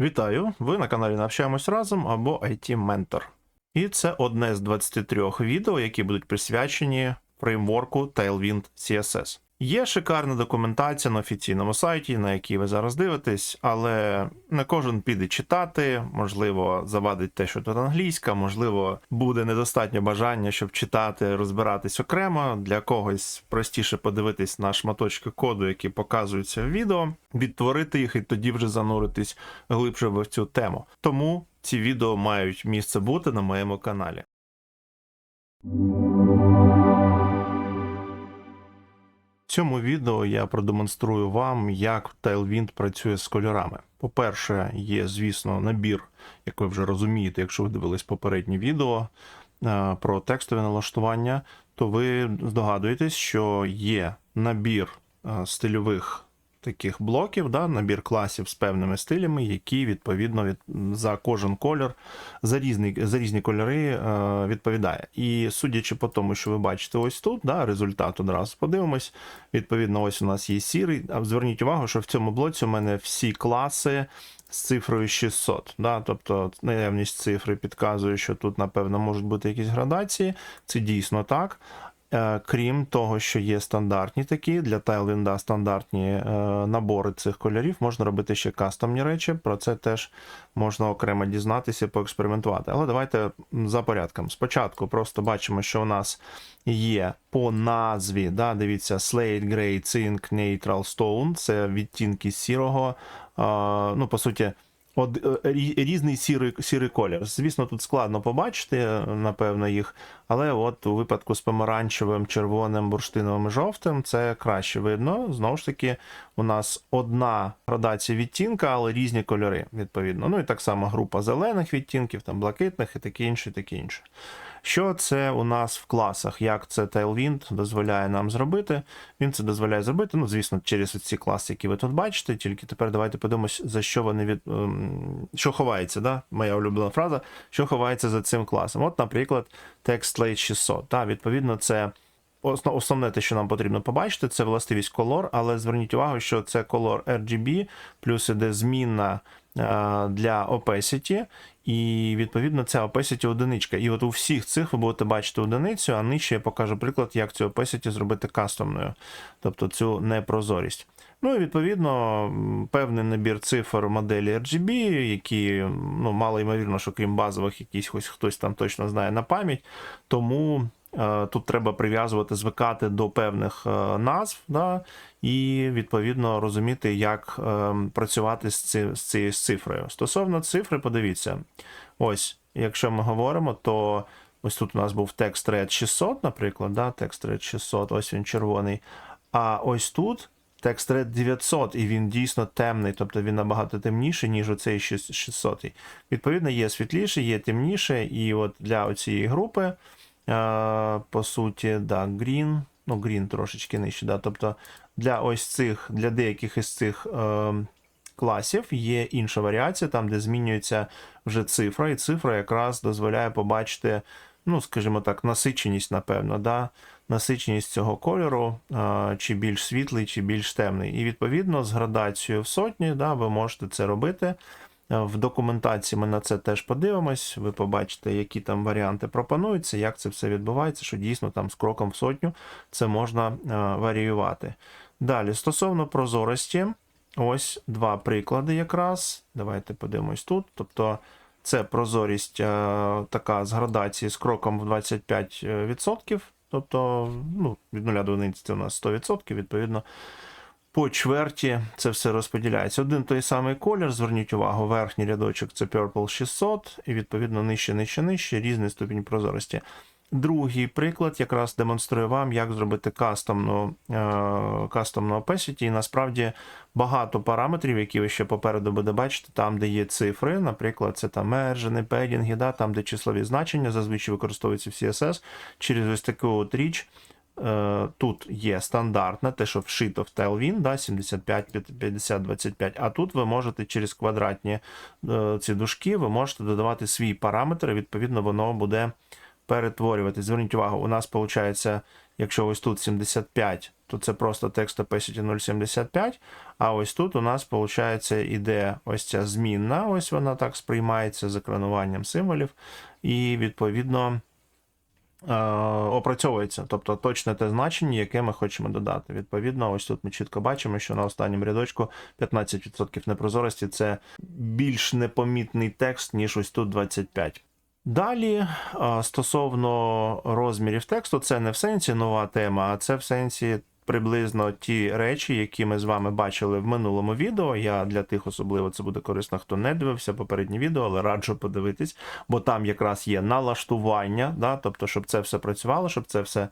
Вітаю! Ви на каналі Навчаємось разом або IT Ментор. І це одне з 23 відео, які будуть присвячені фреймворку Tailwind CSS. Є шикарна документація на офіційному сайті, на якій ви зараз дивитесь, але не кожен піде читати, можливо, завадить те, що тут англійська, можливо, буде недостатньо бажання, щоб читати, розбиратись окремо. Для когось простіше подивитись на шматочки коду, які показуються в відео, відтворити їх і тоді вже зануритись глибше в цю тему. Тому ці відео мають місце бути на моєму каналі. Цьому відео я продемонструю вам, як Tailwind працює з кольорами. По-перше, є, звісно, набір, як ви вже розумієте, якщо ви дивились попереднє відео е, про текстове налаштування, то ви здогадуєтесь, що є набір е, стильових таких блоків, да, набір класів з певними стилями, які відповідно від, за кожен кольор, за різні, за різні кольори е, відповідає. І судячи по тому, що ви бачите ось тут, да, результат одразу подивимось. Відповідно, ось у нас є сірий. А зверніть увагу, що в цьому блоці у мене всі класи з цифрою 600. Да? Тобто наявність цифри підказує, що тут, напевно, можуть бути якісь градації. Це дійсно так. Е, Крім того, що є стандартні такі, для Tailwind стандартні е, набори цих кольорів, можна робити ще кастомні речі. Про це теж можна окремо дізнатися, поекспериментувати. Але давайте за порядком. Спочатку просто бачимо, що у нас є по назві, да, дивіться, Slate, Grey, Zinc, Neutral, Stone, це відтінки сірого. е, Ну, по суті, От е, різний сірий, сірий колір. Звісно, тут складно побачити, напевно, їх, але от у випадку з помаранчевим, червоним, бурштиновим і жовтим це краще видно. Знову ж таки, у нас одна градація відтінка, але різні кольори, відповідно. Ну і так само група зелених відтінків, там блакитних і таке інше, і таке інше. Що це у нас в класах? Як це Tailwind дозволяє нам зробити? Він це дозволяє зробити, ну, звісно, через ці класи, які ви тут бачите. Тільки тепер давайте подивимось, за що вони від ем, що ховається, да? моя улюблена фраза, що ховається за цим класом. От, наприклад, text Slate 600. Да? Відповідно, це. Основне те, що нам потрібно побачити, це властивість color, але зверніть увагу, що це color RGB, плюс іде змінна для opacity, і відповідно ця opacity одиничка. І от у всіх цих ви будете бачити одиницю, а нижче я покажу приклад, як цю opacity зробити кастомною, тобто цю непрозорість. Ну і відповідно певний набір цифр моделі RGB, які ну, мало ймовірно, що крім базових, якісь хтось там точно знає на пам'ять. Тому е, тут треба прив'язувати, звикати до певних е, назв, да, і відповідно розуміти, як е, працювати з, ці, з цією цифрою. Стосовно цифри, подивіться, ось, якщо ми говоримо, то ось тут у нас був текст red 600, наприклад, да, текст red 600, ось він червоний. А ось тут текст red 900, і він дійсно темний, тобто він набагато темніший, ніж оцей 600. Відповідно, є світліше, є темніше, і от для цієї групи, е, по суті, да, green, ну, green трошечки нижче, да, тобто для ось цих, для деяких із цих е, класів є інша варіація, там, де змінюється вже цифра, і цифра якраз дозволяє побачити, ну, скажімо так, насиченість, напевно, да? насиченість цього кольору, е, чи більш світлий, чи більш темний. І відповідно з градацією в сотні да, ви можете це робити. Е, В документації ми на це теж подивимось. Ви побачите, які там варіанти пропонуються, як це все відбувається, що дійсно там з кроком в сотню це можна е, варіювати. Далі, стосовно прозорості, ось два приклади якраз. Давайте подивимось тут. Тобто це прозорість е, така з градації з кроком в 25%. Тобто, ну, від 0 до 1 це у нас 100%, відповідно, по чверті це все розподіляється. Один той самий колір, зверніть увагу, верхній рядочок це Purple 600, і відповідно нижче, нижче, нижче, різний ступінь прозорості. Другий приклад якраз демонструє вам, як зробити кастомну, е, кастомну opacity. І насправді багато параметрів, які ви ще попереду буде бачити, там, де є цифри, наприклад, це там мержини, педінги, да, там, де числові значення зазвичай використовуються в CSS, через ось таку от річ. Е, Тут є стандартне, те, що вшито в Tailwind, да, 75, 50, 25, а тут ви можете через квадратні е, ці дужки, ви можете додавати свій параметр, і відповідно воно буде перетворювати. Зверніть увагу, у нас виходить Якщо ось тут 75, то це просто text opacity 075. А ось тут у нас, виходить, іде ось ця змінна, ось вона так сприймається з екрануванням символів, і відповідно опрацьовується, тобто точне те значення, яке ми хочемо додати. Відповідно, ось тут ми чітко бачимо, що на останньому рядочку 15% непрозорості це більш непомітний текст, ніж ось тут 25%. Далі, е, стосовно розмірів тексту, це не в сенсі нова тема, а це в сенсі приблизно ті речі, які ми з вами бачили в минулому відео. Я для тих особливо це буде корисно, хто не дивився попереднє відео, але раджу подивитись, бо там якраз є налаштування, да, тобто, щоб це все працювало, щоб це все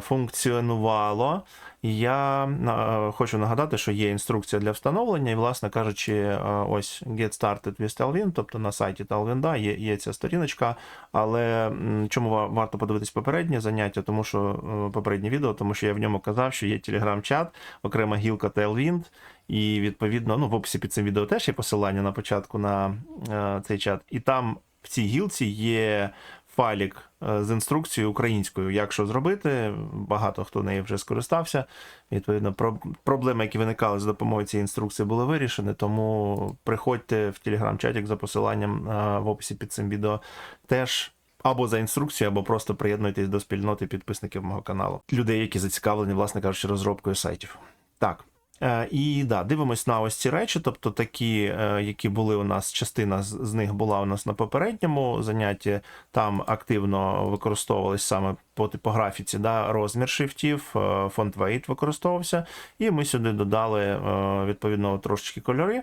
функціонувало. Я е, хочу нагадати, що є інструкція для встановлення, і, власне кажучи, е, ось Get Started with Tailwind, тобто на сайті Tailwind є, є ця сторіночка. Але чому варто подивитись попереднє заняття, тому що е, попереднє відео, тому що я в ньому казав, що є телеграм-чат, окрема гілка Tailwind, і відповідно, ну в описі під цим відео теж є посилання на початку на е, цей чат. І там в цій гілці є файлік е, з інструкцією українською, як що зробити. Багато хто нею вже скористався. Відповідно, про- проблеми, які виникали з допомогою цієї інструкції, були вирішені. Тому приходьте в телеграм-чатик за посиланням е, в описі під цим відео. Теж. Або за інструкцією, або просто приєднуйтесь до спільноти підписників мого каналу. Людей, які зацікавлені, власне кажучи, розробкою сайтів. Так. Е, І да, дивимось на ось ці речі, тобто такі, е, які були у нас, частина з, них була у нас на попередньому занятті. Там активно використовувались саме по типографіці, да, розмір шрифтів, е, фонд weight використовувався. І ми сюди додали відповідно трошечки кольори.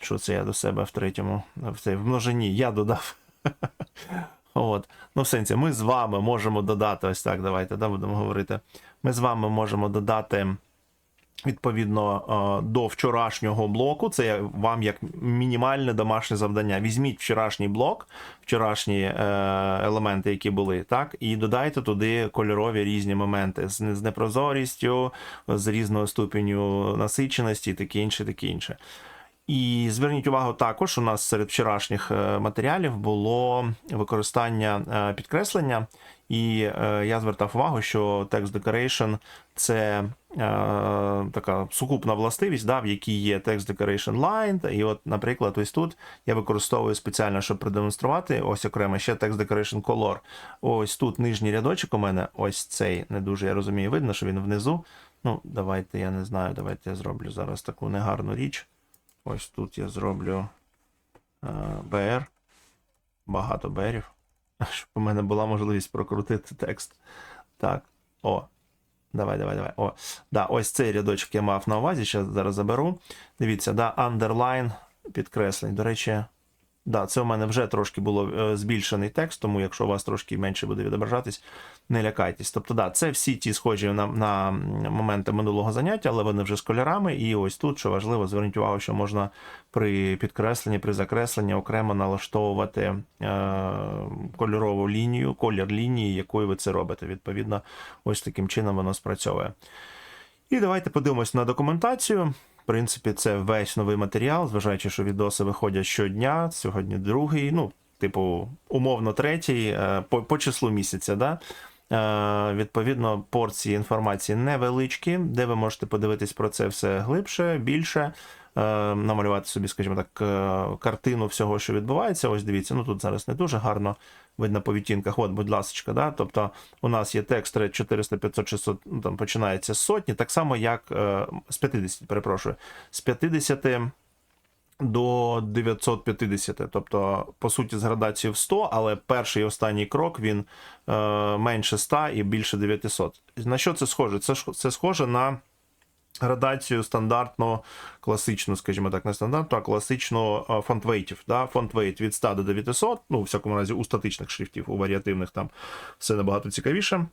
Що це я до себе в третьому, в цей в множині я додав. От. Ну, в сенсі, ми з вами можемо додати, ось так, давайте да, будемо говорити. Ми з вами можемо додати. Відповідно е, до вчорашнього блоку, це вам як мінімальне домашнє завдання. Візьміть вчорашній блок, вчорашні е, елементи, які були, так, і додайте туди кольорові різні моменти з, непрозорістю, з різною ступеню насиченості, таке інше, таке інше. І зверніть увагу також, у нас серед вчорашніх е, матеріалів було використання підкреслення, і я звертав увагу, що Text Decoration – це така сукупна властивість, да, в якій є Text Decoration Line. І от, наприклад, ось тут я використовую спеціально, щоб продемонструвати, ось окремо ще Text Decoration Color. Ось тут нижній рядочок у мене, ось цей, не дуже я розумію, видно, що він внизу. Ну, давайте, я не знаю, давайте я зроблю зараз таку негарну річ. Ось тут я зроблю е, BR. Багато берів. Щоб у мене була можливість прокрутити текст. Так. О. Давай, давай, давай. О. Да, ось цей рядочок я мав на увазі. Ще зараз заберу. Дивіться, да, underline підкреслень. До речі, да, це у мене вже трошки було е, збільшений текст, тому якщо у вас трошки менше буде відображатись, не лякайтесь. Тобто, да, це всі ті схожі на, на моменти минулого заняття, але вони вже з кольорами. І ось тут, що важливо, зверніть увагу, що можна при підкресленні, при закресленні окремо налаштовувати е, кольорову лінію, колір лінії, якою ви це робите. Відповідно, ось таким чином воно спрацьовує. І давайте подивимось на документацію. Принципі, це весь новий матеріал, зважаючи, що відоси виходять щодня. Сьогодні другий, ну, типу, умовно, третій, е, по, по числу місяця. Да? Е, Відповідно, порції інформації невеличкі, де ви можете подивитись про це все глибше, більше, намалювати собі, скажімо так, е, картину всього, що відбувається. Ось дивіться, ну тут зараз не дуже гарно видно по відтінках. От, будь ласка, да? тобто у нас є текст 400, 500, 600, ну, там починається з сотні, так само, як е, з 50, перепрошую, з 50 до 950. Тобто, по суті, з градацією в 100, але перший і останній крок він е, менше 100 і більше 900. На що це схоже? Це, це схоже на градацію стандартно класичну, скажімо так, не стандартну, а класичну е, фонтвейтів. Да? Фонтвейт від 100 до 900, ну, у всякому разі, у статичних шрифтів, у варіативних там все набагато цікавіше.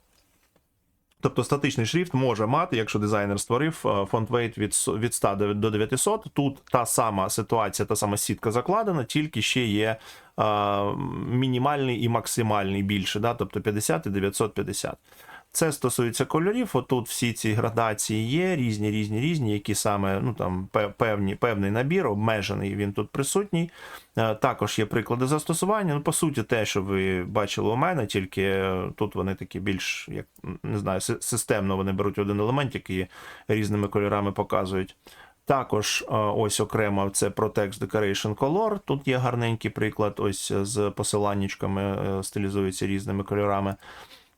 Тобто статичний шрифт може мати, якщо дизайнер створив weight від, від 100 до- до 900, тут та сама ситуація, та сама сітка закладена, тільки ще є е, мінімальний і максимальний більше, да? тобто 50 і 950. Це стосується кольорів. Отут всі ці градації є, різні, різні, різні, які саме ну там певні, певний набір, обмежений він тут присутній. Е, Також є приклади застосування. Ну, по суті, те, що ви бачили у мене, тільки е, тут вони такі більш, як не знаю, системно вони беруть один елемент, який різними кольорами показують. Також е, ось окремо це Protext Decoration Color. Тут є гарненький приклад, ось з посиланнячками стилізується різними кольорами.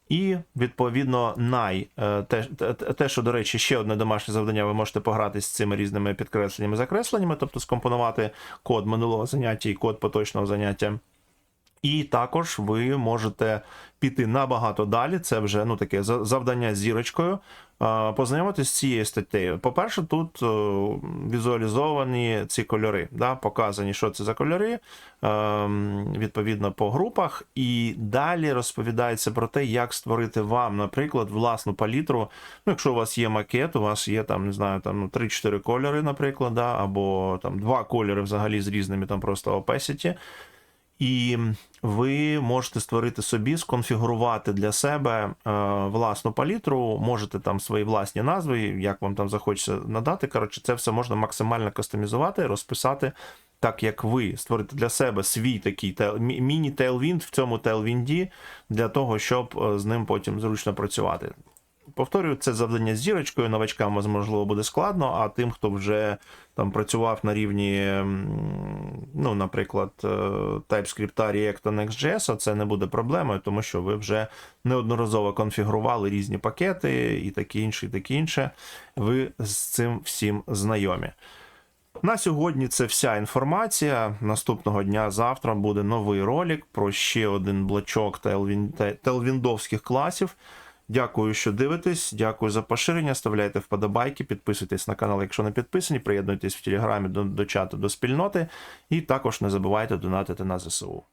І відповідно най е, те, те, що, до речі, ще одне домашнє завдання, ви можете пограти з цими різними підкресленнями, закресленнями, тобто скомпонувати код минулого заняття і код поточного заняття. І також ви можете піти набагато далі. Це вже ну таке завдання зірочкою. Познайомитися з цією статтею. По-перше, тут е, візуалізовані ці кольори, да, показані, що це за кольори, е, відповідно по групах. І далі розповідається про те, як створити вам, наприклад, власну палітру. Ну, якщо у вас є макет, у вас є там, не знаю, там ну, 3-4 кольори, наприклад, да, або там два кольори взагалі з різними там просто opacity. І ви можете створити собі, сконфігурувати для себе е, власну палітру, можете там свої власні назви, як вам там захочеться надати. Коротше, це все можна максимально кастомізувати, розписати так, як ви створити для себе свій такий міні-тейлвінд в цьому тейлвінді для того, щоб е, з ним потім зручно працювати. Повторюю, це завдання з зірочкою. Новачкам можливо буде складно, а тим, хто вже там працював на рівні, ну, наприклад, е, TypeScript, React та Next.js, це не буде проблемою, тому що ви вже неодноразово конфігурували різні пакети і таке інше, і таке інше. Ви з цим всім знайомі. На сьогодні це вся інформація. Наступного дня завтра буде новий ролик про ще один блочок тейлвін- те- класів. Дякую, що дивитесь. Дякую за поширення. Ставляйте вподобайки, підписуйтесь на канал, якщо не підписані. Приєднуйтесь в телеграмі до, до чату до спільноти. І також не забувайте донатити на ЗСУ.